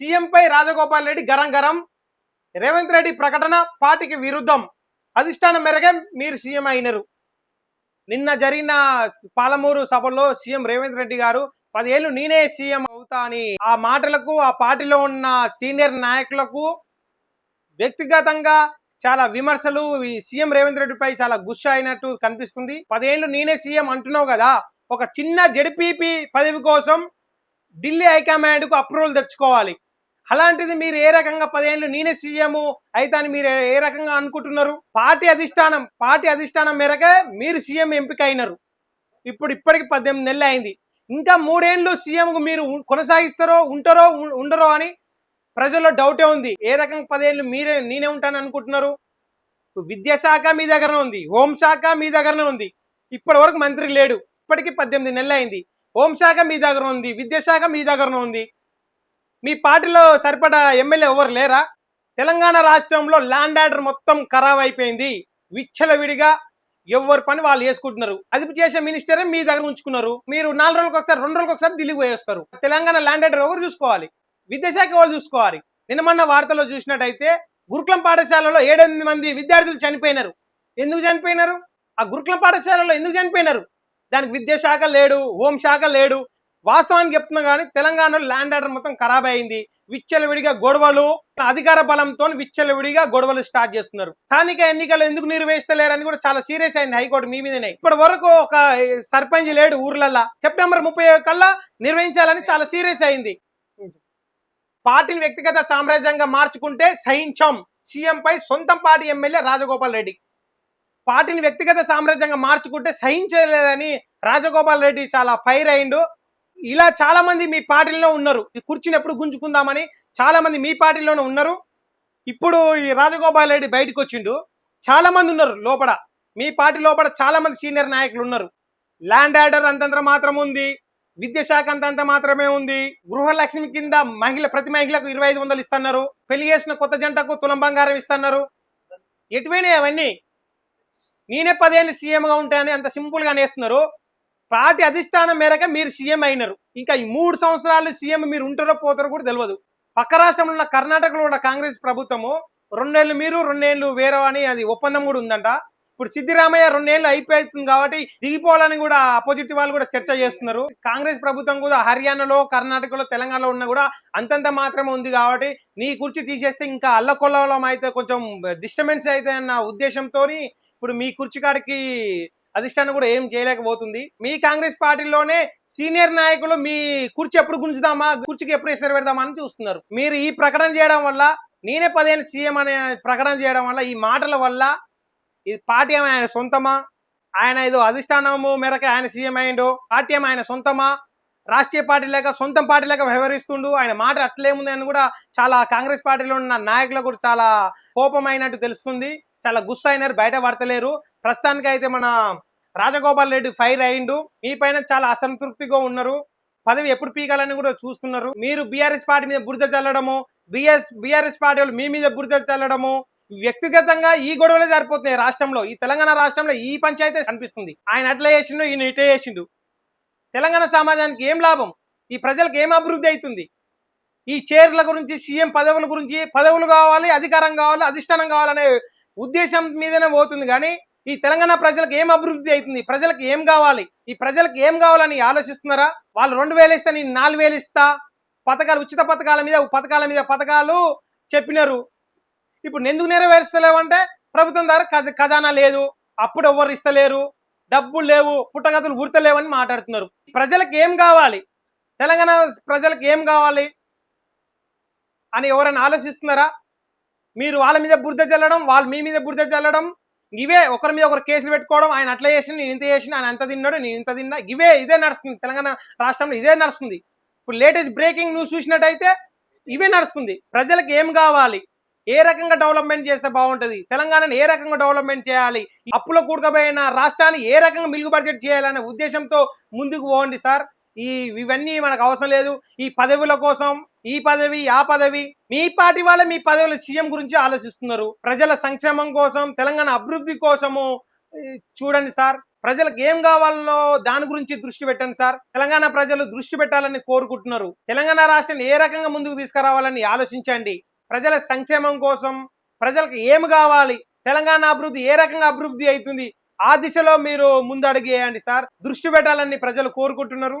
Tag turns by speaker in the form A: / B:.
A: సీఎంపై రాజగోపాల్ రెడ్డి గరం గరం. రేవంత్ రెడ్డి ప్రకటన పార్టీకి విరుద్ధం. అధిష్టానం మేరకే మీరు సీఎం అయినరు. నిన్న జరిగిన పాలమూరు సభలో సీఎం రేవంత్ రెడ్డి గారు పదేళ్ళు నేనే సీఎం అవుతా అని ఆ మాటలకు ఆ పార్టీలో ఉన్న సీనియర్ నాయకులకు వ్యక్తిగతంగా చాలా విమర్శలు. ఈ సీఎం రేవంత్ రెడ్డిపై చాలా గుస్స అయినట్టు కనిపిస్తుంది. పదేళ్ళు నేనే సీఎం అంటున్నావు కదా ఒక చిన్న జడిపిపి పదవి కోసం ఢిల్లీ హైకమాండ్కు అప్రూవల్ తెచ్చుకోవాలి. అలాంటిది మీరు ఏ రకంగా పదేళ్ళు నేనే సీఎం అయితే అని మీరు ఏ రకంగా అనుకుంటున్నారు? పార్టీ అధిష్టానం పార్టీ అధిష్టానం మేరకే మీరు సీఎం ఎంపిక అయినారు ఇప్పుడు ఇప్పటికి పద్దెనిమిది నెలలు అయింది. ఇంకా మూడేళ్ళు సీఎంకు మీరు కొనసాగిస్తారో ఉంటారో ఉండరో అని ప్రజల్లో డౌటే ఉంది. ఏ రకంగా పదేళ్ళు మీరే నేనే ఉంటాను అనుకుంటున్నారు? విద్యాశాఖ మీ దగ్గరనే ఉంది. హోంశాఖ మీ దగ్గరనే ఉంది. ఇప్పటి వరకు మంత్రి లేడు. ఇప్పటికి పద్దెనిమిది నెలలు అయింది. హోంశాఖ మీ దగ్గర ఉంది. విద్యాశాఖ మీ దగ్గరనే ఉంది. మీ పార్టీలో సరిపడా ఎమ్మెల్యే ఎవరు లేరా? తెలంగాణ రాష్ట్రంలో ల్యాండ్ ఆర్డర్ మొత్తం ఖరాబ్ అయిపోయింది. విచ్చలవిడిగా ఎవరి పని వాళ్ళు వేసుకుంటున్నారు అదుపు చేసే మినిస్టరే మీ దగ్గర ఉంచుకున్నారు. మీరు నాలుగు రోజులకు ఒకసారి రెండు రోజులకు ఒకసారి ఢిల్లీ పోయేస్తారు తెలంగాణ ల్యాండ్ ఆర్డర్ ఎవరు చూసుకోవాలి? విద్యాశాఖ వాళ్ళు చూసుకోవాలి? నిన్నమన్న వార్తలో చూసినట్టయితే గురుకులం పాఠశాలలో ఏడెనిమిది మంది విద్యార్థులు చనిపోయినారు. ఎందుకు చనిపోయినారు? ఆ గురుకులం పాఠశాలలో ఎందుకు చనిపోయినారు? దానికి విద్యాశాఖ లేడు హోంశాఖ లేడు. వాస్తవానికి చెప్తున్నా కానీ తెలంగాణలో ల్యాండ్ ఆర్డర్ మొత్తం ఖరాబ్ అయింది. విచ్చలవిడిగా గొడవలు అధికార బలంతో విచ్చలవిడిగా గొడవలు స్టార్ట్ చేస్తున్నారు. స్థానిక ఎన్నికలు ఎందుకు నిర్వహిస్తలేరని కూడా చాలా సీరియస్ అయింది హైకోర్టు మీ మీదనే. ఇప్పటి వరకు ఒక సర్పంచ్ లేడు ఊర్లల్లా. సెప్టెంబర్ ముప్పై కల్లా నిర్వహించాలని చాలా సీరియస్ అయింది. పార్టీని వ్యక్తిగత సామ్రాజ్యంగా మార్చుకుంటే సహించం. సీఎం పై సొంతం పార్టీ ఎమ్మెల్యే రాజగోపాల్ రెడ్డి. పార్టీని వ్యక్తిగత సామ్రాజ్యంగా మార్చుకుంటే సహించలేదని రాజగోపాల్ రెడ్డి చాలా ఫైర్ అయిండు. ఇలా చాలా మంది మీ పార్టీలో ఉన్నారు. ఈ కుర్చీని ఎప్పుడు గుంజుకుందామని చాలా మంది మీ పార్టీలోనే ఉన్నారు. ఇప్పుడు ఈ రాజగోపాల్ రెడ్డి బయటకు వచ్చిండు. చాలా మంది ఉన్నారు లోపల. మీ పార్టీ లోపల చాలా మంది సీనియర్ నాయకులు ఉన్నారు. ల్యాండ్ ఆర్డర్ అంతంత మాత్రం ఉంది. విద్యాశాఖ అంతంత మాత్రమే ఉంది. గృహలక్ష్మి కింద మహిళ ప్రతి మహిళకు ఇరవై ఐదు వందలు ఇస్తున్నారు. పెళ్ళి చేసిన కొత్త జంటకు తులం బంగారం ఇస్తున్నారు. ఎటువైనా అవన్నీ? నేనే పదేళ్ళు సీఎంగా ఉంటాయని అంత సింపుల్గా నేస్తున్నారు. పార్టీ అధిష్టానం మేరకు మీరు సీఎం అయినారు. ఇంకా ఈ మూడు సంవత్సరాలు సీఎం మీరు ఉంటారో పోతారో కూడా తెలియదు పక్క రాష్ట్రంలో ఉన్న కర్ణాటకలో ఉన్న కాంగ్రెస్ ప్రభుత్వము రెండేళ్ళు మీరు రెండేళ్ళు వేరే అని అది ఒప్పందం కూడా ఉందంట. ఇప్పుడు సిద్దిరామయ్య రెండేళ్ళు అయిపోతుంది కాబట్టి దిగిపోవాలని కూడా అపోజిట్ వాళ్ళు కూడా చర్చ చేస్తున్నారు. కాంగ్రెస్ ప్రభుత్వం కూడా హర్యానాలో కర్ణాటకలో తెలంగాణలో ఉన్న కూడా అంతంత మాత్రమే ఉంది కాబట్టి నీ కుర్చీ తీసేస్తే ఇంకా అల్లకొల్లం అయితే కొంచెం డిస్టర్బెన్స్ అయితే అన్న ఉద్దేశంతో ఇప్పుడు మీ కుర్చీ కాడికి అధిష్టానం కూడా ఏం చేయలేకపోతుంది. మీ కాంగ్రెస్ పార్టీలోనే సీనియర్ నాయకులు మీ కుర్చీ ఎప్పుడు గుంజుదామా? కుర్చీకి ఎప్పుడు ఎసరు పెడదామా అని చూస్తున్నారు. మీరు ఈ ప్రకటన చేయడం వల్ల నేనే పదిహేను సీఎం అనే ప్రకటన చేయడం వల్ల ఈ మాటల వల్ల ఈ పార్టీ ఆయన సొంతమా? ఆయన ఏదో అధిష్టానము మేరకు ఆయన సీఎం అయిండో పార్టీ ఆయన సొంతమా? రాష్ట్రీయ పార్టీ లేక సొంతం పార్టీ లేక వ్యవహరిస్తుండు ఆయన మాట అట్లేముంది అని కూడా చాలా కాంగ్రెస్ పార్టీలో ఉన్న నాయకులకు కూడా చాలా కోపమైనట్టు తెలుస్తుంది. చాలా గుస్స అయినారు బయట పడతలేరు. ప్రస్తుతానికి అయితే మన రాజగోపాల్ రెడ్డి ఫైర్ అయిండు మీ పైన చాలా అసంతృప్తిగా ఉన్నారు. పదవి ఎప్పుడు పీకాలని కూడా చూస్తున్నారు. మీరు బీఆర్ఎస్ పార్టీ మీద బురద చల్లడము బిఎస్ బీఆర్ఎస్ పార్టీ వాళ్ళు మీ మీద బురద చల్లడము వ్యక్తిగతంగా ఈ గొడవలే జరిపోతున్నాయి రాష్ట్రంలో. ఈ తెలంగాణ రాష్ట్రంలో ఈ పంచాయతీ కనిపిస్తుంది. ఆయన అట్లా చేసిండు ఈయన ఇటే చేసిండు. తెలంగాణ సమాజానికి ఏం లాభం? ఈ ప్రజలకు ఏం అభివృద్ధి అవుతుంది? ఈ చైర్ల గురించి సీఎం పదవుల గురించి పదవులు కావాలి అధికారం కావాలి అధిష్టానం కావాలనే ఉద్దేశం మీదనే పోతుంది. కానీ ఈ తెలంగాణ ప్రజలకు ఏం అభివృద్ధి అవుతుంది? ప్రజలకు ఏం కావాలి? ఈ ప్రజలకు ఏం కావాలని ఆలోచిస్తున్నారా? వాళ్ళు రెండు వేలు ఇస్తా నేను నాలుగు వేలు ఇస్తా. పథకాలు ఉచిత పథకాల మీద పథకాల మీద పథకాలు చెప్పినారు. ఇప్పుడు ఎందుకు నెరవేర్చలేవంటే ప్రభుత్వం ద్వారా ఖజ- ఖజానా లేదు. అప్పుడు ఎవరు ఇస్తలేరు. డబ్బులు లేవు. పుట్టగతులు గుర్తలేవని మాట్లాడుతున్నారు. ప్రజలకు ఏం కావాలి? తెలంగాణ ప్రజలకు ఏం కావాలి? అని ఎవరైనా ఆలోచిస్తున్నారా? మీరు వాళ్ళ మీద బురద చల్లడం వాళ్ళు మీ మీద బురద చల్లడం ఇవే ఒకరి మీద ఒకరు కేసులు పెట్టుకోవడం ఆయన అట్లా చేసిన నేను ఇంత చేసిన ఆయన అంత తిన్నాడు నేను ఇంత తిన్నా ఇవే ఇదే నడుస్తుంది. తెలంగాణ రాష్ట్రంలో ఇదే నడుస్తుంది. ఇప్పుడు లేటెస్ట్ బ్రేకింగ్ న్యూస్ చూసినట్టయితే ఇవే నడుస్తుంది. ప్రజలకు ఏం కావాలి? ఏ రకంగా డెవలప్మెంట్ చేస్తే బాగుంటుంది? తెలంగాణను ఏ రకంగా డెవలప్మెంట్ చేయాలి? అప్పులో కూడకపోయిన రాష్ట్రాన్ని ఏ రకంగా మిలుగు బడ్జెట్ చేయాలనే ఉద్దేశంతో ముందుకు పోండి సార్. ఈ ఇవన్నీ మనకు అవసరం లేదు. ఈ పదవుల కోసం ఈ పదవి ఆ పదవి మీ పార్టీ వాళ్ళే మీ పదవుల సీఎం గురించి ఆలోచిస్తున్నారు. ప్రజల సంక్షేమం కోసం తెలంగాణ అభివృద్ధి కోసము చూడండి సార్ ప్రజలకు ఏం కావాలో దాని గురించి దృష్టి పెట్టండి సార్. తెలంగాణ ప్రజలు దృష్టి పెట్టాలని కోరుకుంటున్నారు. తెలంగాణ రాష్ట్రాన్ని ఏ రకంగా ముందుకు తీసుకురావాలని ఆలోచించండి. ప్రజల సంక్షేమం కోసం ప్రజలకు ఏమి కావాలి? తెలంగాణ అభివృద్ధి ఏ రకంగా అభివృద్ధి అవుతుంది? ఆ దిశలో మీరు ముందడుగేయండి వేయండి సార్. దృష్టి పెట్టాలని ప్రజలు కోరుకుంటున్నారు.